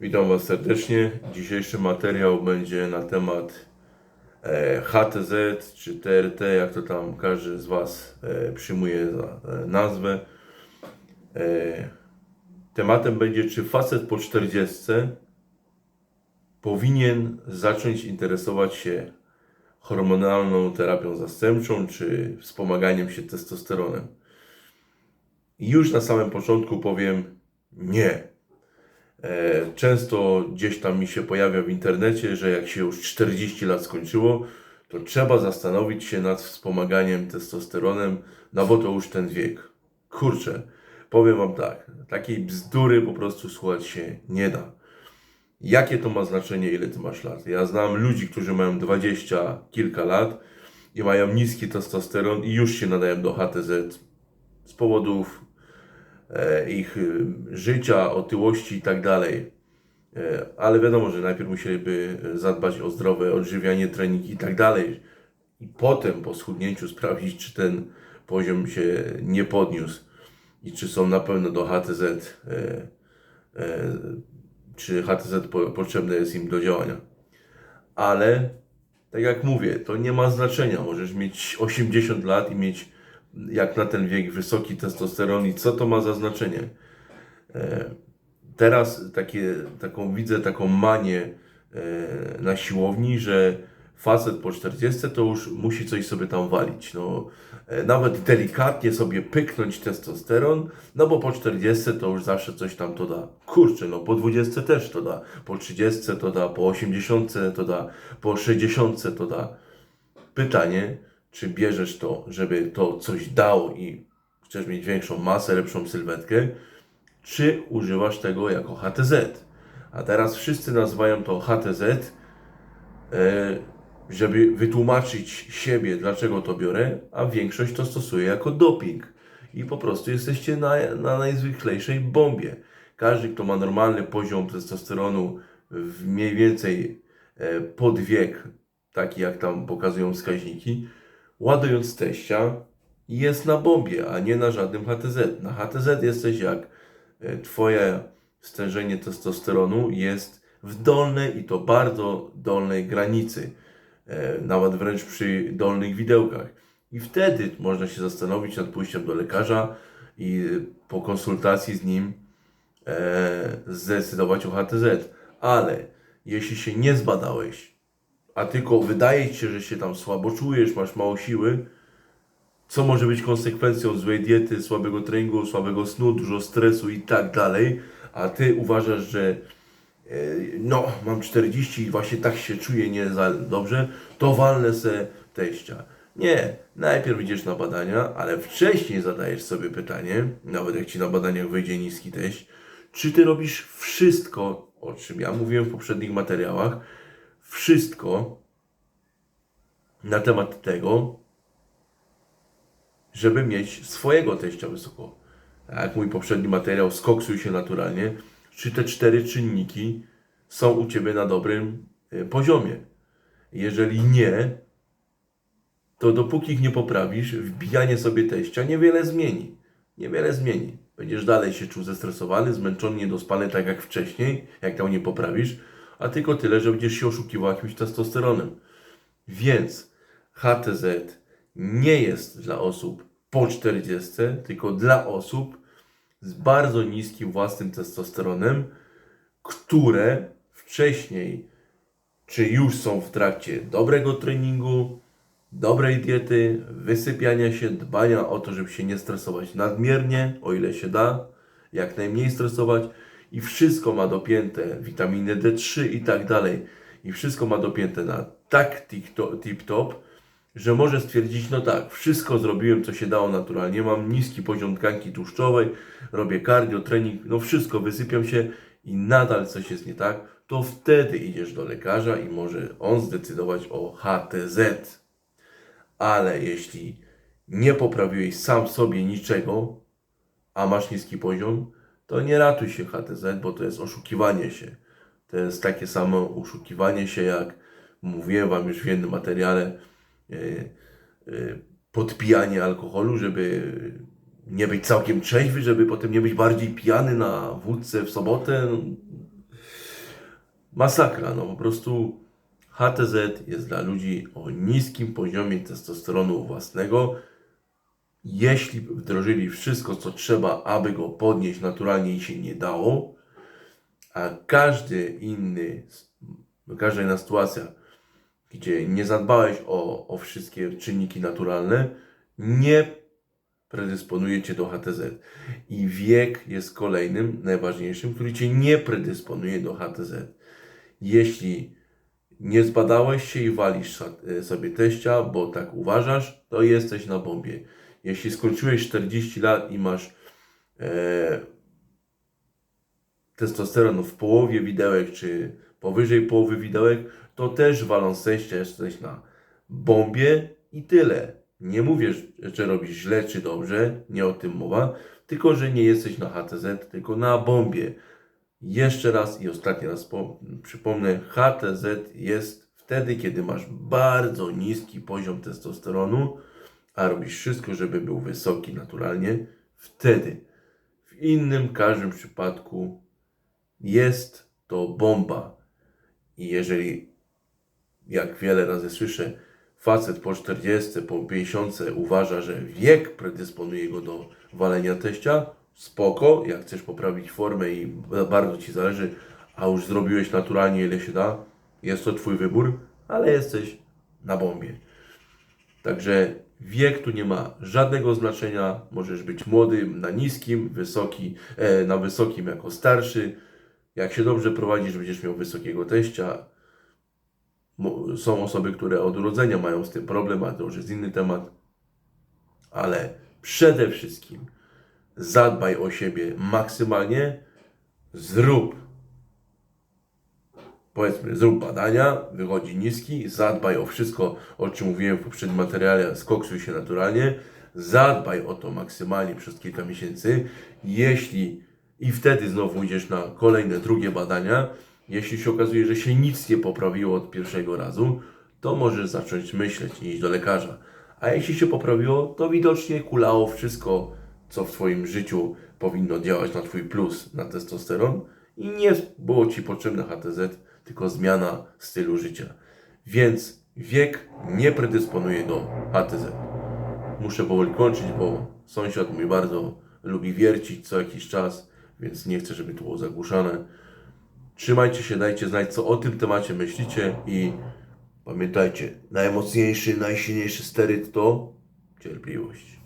Witam Was serdecznie. Dzisiejszy materiał będzie na temat e, HTZ czy TRT, jak to tam każdy z Was e, przyjmuje e, nazwę. Tematem będzie, czy facet po 40 powinien zacząć interesować się hormonalną terapią zastępczą czy wspomaganiem się testosteronem. I już na samym początku powiem nie. E, Często gdzieś tam mi się pojawia w internecie, że jak się już 40 lat skończyło, to trzeba zastanowić się nad wspomaganiem testosteronem, no bo to już ten wiek. Kurczę, powiem Wam tak, takiej bzdury po prostu słuchać się nie da. Jakie to ma znaczenie, ile Ty masz lat? Ja znam ludzi, którzy mają 20 kilka lat i mają niski testosteron i już się nadają do HTZ z powodów ich y, życia, otyłości i tak. E, Ale wiadomo, że najpierw musieliby zadbać o zdrowe odżywianie, trening i tak. I potem po schudnięciu sprawdzić, czy ten poziom się nie podniósł i czy są na pewno do HTZ, e, e, czy HTZ po, potrzebne jest im do działania. Ale tak jak mówię, to nie ma znaczenia. Możesz mieć 80 lat i mieć jak na ten wiek wysoki testosteron i co to ma za znaczenie. E, Teraz takie, taką widzę taką manię e, na siłowni, że facet po 40 to już musi coś sobie tam walić. No, e, nawet delikatnie sobie pyknąć testosteron, no bo po 40 to już zawsze coś tam to da. Kurczę, no po 20 też to da, po 30 to da, po 80 to da, po 60 to da. Pytanie, czy bierzesz to, żeby to coś dało i chcesz mieć większą masę, lepszą sylwetkę, czy używasz tego jako HTZ. A teraz wszyscy nazywają to HTZ, e, żeby wytłumaczyć siebie, dlaczego to biorę, a większość to stosuje jako doping. I po prostu jesteście na, na najzwyklejszej bombie. Każdy, kto ma normalny poziom testosteronu w mniej więcej e, pod wiek, taki jak tam pokazują wskaźniki, ładując teścia, jest na bombie, a nie na żadnym HTZ. Na HTZ jesteś jak e, Twoje stężenie testosteronu jest w dolnej i to bardzo dolnej granicy, e, nawet wręcz przy dolnych widełkach. I wtedy można się zastanowić nad pójściem do lekarza i po konsultacji z nim e, zdecydować o HTZ. Ale jeśli się nie zbadałeś, a tylko wydaje ci się, że się tam słabo czujesz, masz mało siły, co może być konsekwencją złej diety, słabego treningu, słabego snu, dużo stresu i tak dalej, a ty uważasz, że e, no, mam 40 i właśnie tak się czuję nie za dobrze, to walnę se teścia. Nie, najpierw idziesz na badania, ale wcześniej zadajesz sobie pytanie, nawet jak ci na badaniach wyjdzie niski teść, czy ty robisz wszystko, o czym ja mówiłem w poprzednich materiałach, wszystko na temat tego, żeby mieć swojego teścia wysoko. Jak mój poprzedni materiał, skoksuj się naturalnie. Czy te cztery czynniki są u Ciebie na dobrym y, poziomie? Jeżeli nie, to dopóki ich nie poprawisz, wbijanie sobie teścia niewiele zmieni. Niewiele zmieni. Będziesz dalej się czuł zestresowany, zmęczony, niedospany, tak jak wcześniej, jak tam nie poprawisz, a tylko tyle, że będziesz się oszukiwał jakimś testosteronem. Więc HTZ nie jest dla osób po 40, tylko dla osób z bardzo niskim własnym testosteronem, które wcześniej, czy już są w trakcie dobrego treningu, dobrej diety, wysypiania się, dbania o to, żeby się nie stresować nadmiernie, o ile się da, jak najmniej stresować i wszystko ma dopięte, witaminy D3 i tak dalej, i wszystko ma dopięte na tak tip-top, że może stwierdzić, no tak, wszystko zrobiłem, co się dało naturalnie, mam niski poziom tkanki tłuszczowej, robię cardio, trening, no wszystko, wysypiam się i nadal coś jest nie tak, to wtedy idziesz do lekarza i może on zdecydować o HTZ. Ale jeśli nie poprawiłeś sam sobie niczego, a masz niski poziom, to nie ratuj się HTZ, bo to jest oszukiwanie się. To jest takie samo oszukiwanie się, jak mówiłem Wam już w jednym materiale, yy, yy, podpijanie alkoholu, żeby nie być całkiem trzeźwy, żeby potem nie być bardziej pijany na wódce w sobotę. masakra. No po prostu HTZ jest dla ludzi o niskim poziomie testosteronu własnego. Jeśli wdrożyli wszystko, co trzeba, aby go podnieść naturalnie i się nie dało, a każdy inny, każda inna sytuacja, gdzie nie zadbałeś o, o wszystkie czynniki naturalne, nie predysponuje cię do HTZ. I wiek jest kolejnym, najważniejszym, który cię nie predysponuje do HTZ. Jeśli nie zbadałeś się i walisz e, sobie teścia, bo tak uważasz, to jesteś na bombie. Jeśli skończyłeś 40 lat i masz e, testosteron w połowie widełek, czy powyżej połowy widełek, to też teścia jesteś na bombie i tyle. Nie mówię, że robisz źle czy dobrze, nie o tym mowa, tylko że nie jesteś na HTZ, tylko na bombie. Jeszcze raz i ostatni raz po, przypomnę, HTZ jest wtedy, kiedy masz bardzo niski poziom testosteronu, a robisz wszystko, żeby był wysoki naturalnie, wtedy. W innym, każdym przypadku jest to bomba. I jeżeli, jak wiele razy słyszę, facet po 40, po 50 uważa, że wiek predysponuje go do walenia teścia, spoko, jak chcesz poprawić formę i bardzo Ci zależy, a już zrobiłeś naturalnie ile się da, jest to Twój wybór, ale jesteś na bombie. Także wiek tu nie ma żadnego znaczenia. Możesz być młody na niskim, wysoki, e, na wysokim jako starszy. Jak się dobrze prowadzisz, będziesz miał wysokiego teścia. Są osoby, które od urodzenia mają z tym problem, ale to już jest inny temat. Ale przede wszystkim zadbaj o siebie maksymalnie, zrób powiedzmy, zrób badania, wychodzi niski, zadbaj o wszystko, o czym mówiłem w poprzednim materiale, skoksuj się naturalnie, zadbaj o to maksymalnie przez kilka miesięcy, jeśli i wtedy znowu idziesz na kolejne, drugie badania, jeśli się okazuje, że się nic nie poprawiło od pierwszego razu, to możesz zacząć myśleć i iść do lekarza. A jeśli się poprawiło, to widocznie kulało wszystko, co w Twoim życiu powinno działać na Twój plus, na testosteron i nie było Ci potrzebne HTZ, tylko zmiana stylu życia. Więc wiek nie predysponuje do HTZ. Muszę powoli kończyć, bo sąsiad mój bardzo lubi wiercić co jakiś czas, więc nie chcę, żeby to było zagłuszane. Trzymajcie się, dajcie znać, co o tym temacie myślicie i pamiętajcie, najmocniejszy, najsilniejszy steryt to cierpliwość.